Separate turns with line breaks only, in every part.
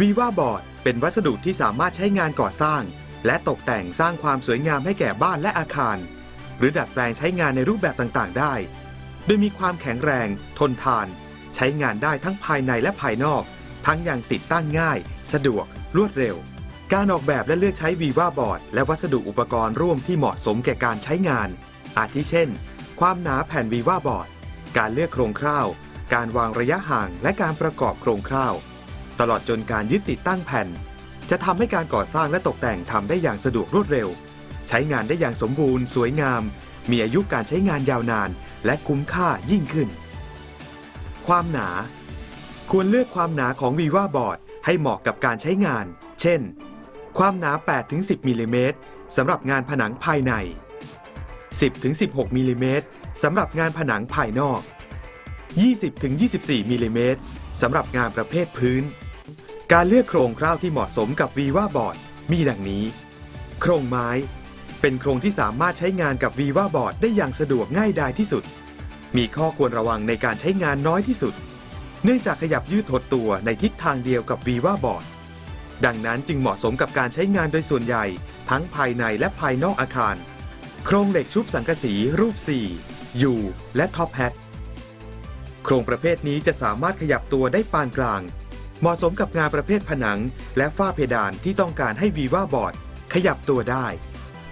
วีว่าบอร์ดเป็นวัสดุที่สามารถใช้งานก่อสร้าง และตกแต่งสร้างความสวยงามให้แก่บ้านและอาคาร หรือดัดแปลงใช้งานในรูปแบบต่างๆ ได้ โดยมีความแข็งแรง ทนทาน ใช้งานได้ทั้งภายในและภายนอก ทั้งอย่างติดตั้งง่าย สะดวก รวดเร็ว การออกแบบและเลือกใช้วีว่าบอร์ดและวัสดุอุปกรณ์ร่วมที่เหมาะสมแก่การใช้งาน อาทิเช่น ความหนาแผ่นวีว่าบอร์ดการเลือกโครงคร่าว การวางระยะห่างและการประกอบโครงคร่าว ตลอดจนการยึดติดตั้งแผ่น จะทำให้การก่อสร้างและตกแต่งทำได้อย่างสะดวกรวดเร็ว ใช้งานได้อย่างสมบูรณ์ สวยงาม มีอายุการใช้งานยาวนาน และคุ้มค่ายิ่งขึ้น ความหนา ควรเลือกความหนาของวีว่าบอร์ดให้เหมาะกับการใช้งาน เช่น ความหนา 8-10มิลลิเมตรสำหรับงานผนังภายใน 10-16มิลลิเมตรสำหรับงานผนังภายนอก 20-24มิลลิเมตรสำหรับงานประเภทพื้น การเลือกโครงคร่าวที่เหมาะสมกับวีว่าบอร์ดมีดังนี้ โครงไม้ เป็นโครงที่สามารถใช้งานกับวีว่าบอร์ดได้อย่างสะดวกง่ายดายที่สุด มีข้อควรระวังในการใช้งานน้อยที่สุด เนื่องจากขยับยืดหดตัวในทิศทางเดียวกับวีว่าบอร์ดดังนั้นจึงเหมาะสมกับการใช้งานโดยส่วนใหญ่ ทั้งภายในและภายนอกอาคาร โครงเหล็กชุบสังกะสีรูป 4 U และท็อปแฮท โครงประเภทนี้จะสามารถขยับตัวได้ปานกลาง เหมาะสมกับงานประเภทผนัง และฝ้าเพดานที่ต้องการให้วีว่าบอร์ดขยับตัวได้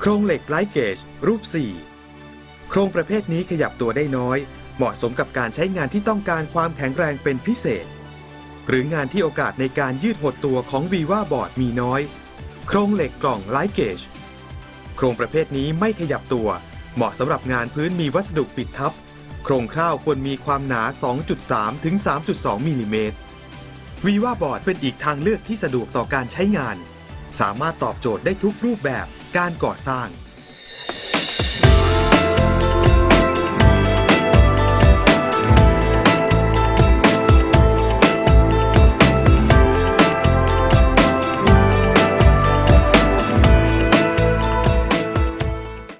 โครงเหล็กไลท์เกจรูป 4 โครงประเภทนี้ขยับตัวได้น้อย เหมาะสมกับการใช้งานที่ต้องการความแข็งแรงเป็นพิเศษ หรืองานที่โอกาสในการยืดหดตัวของวีว่าบอร์ดมีน้อย โครงเหล็กกล่องไลท์เกจโครงประเภทนี้ไม่ขยับตัว เหมาะสำหรับงานพื้นมีวัสดุปิดทับ โครงคร่าวควรมีความหนา 2.3 ถึง 3.2 มิลลิเมตรวีว่าบอร์ดเป็นอีกทางเลือกที่สะดวกต่อการใช้งาน สามารถตอบโจทย์ได้ทุกรูปแบบการก่อสร้าง